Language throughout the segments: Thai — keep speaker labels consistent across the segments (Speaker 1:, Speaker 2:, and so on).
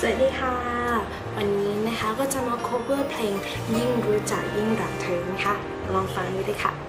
Speaker 1: สวัสดีค่ะ วันนี้นะคะก็จะมา cover เพลงยิ่งรู้จักยิ่งรักเธอนะคะลองฟังดูด้วยค่ะ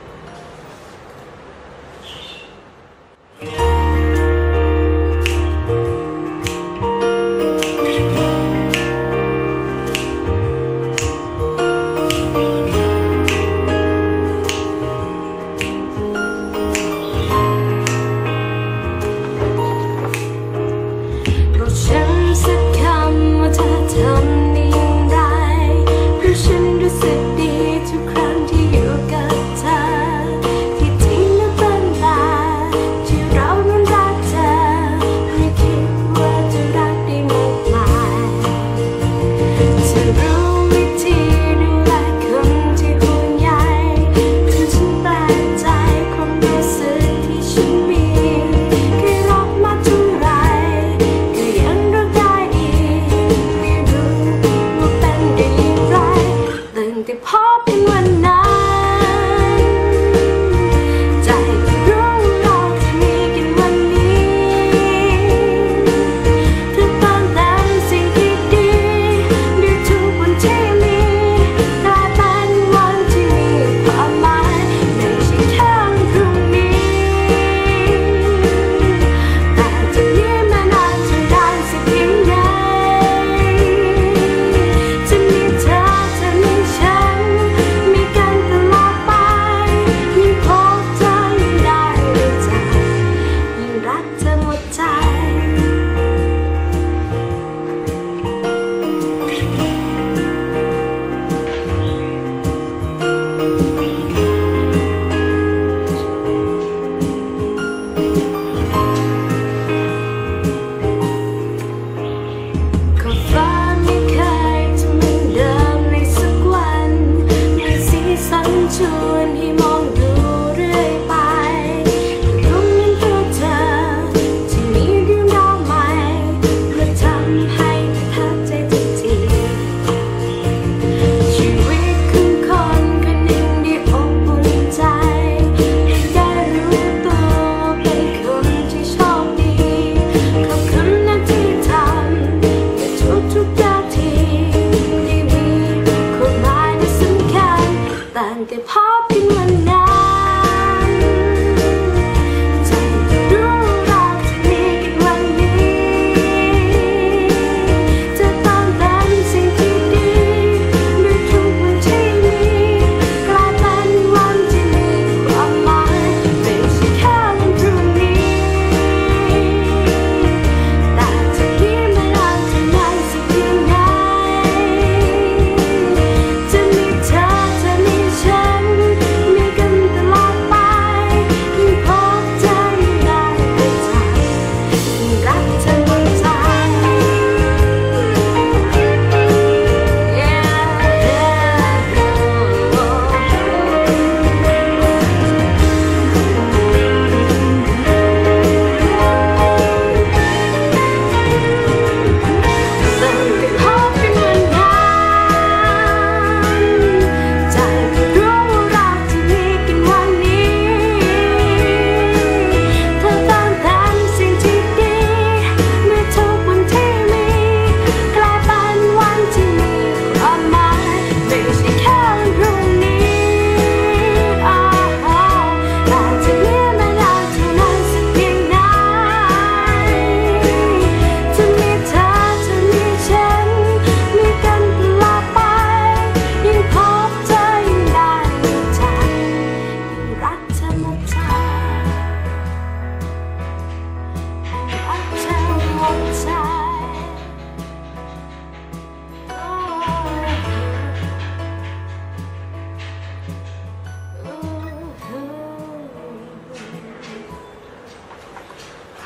Speaker 1: hơn he vọng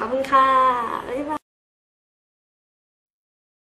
Speaker 1: ขอบคุณค่ะบ๊ายบาย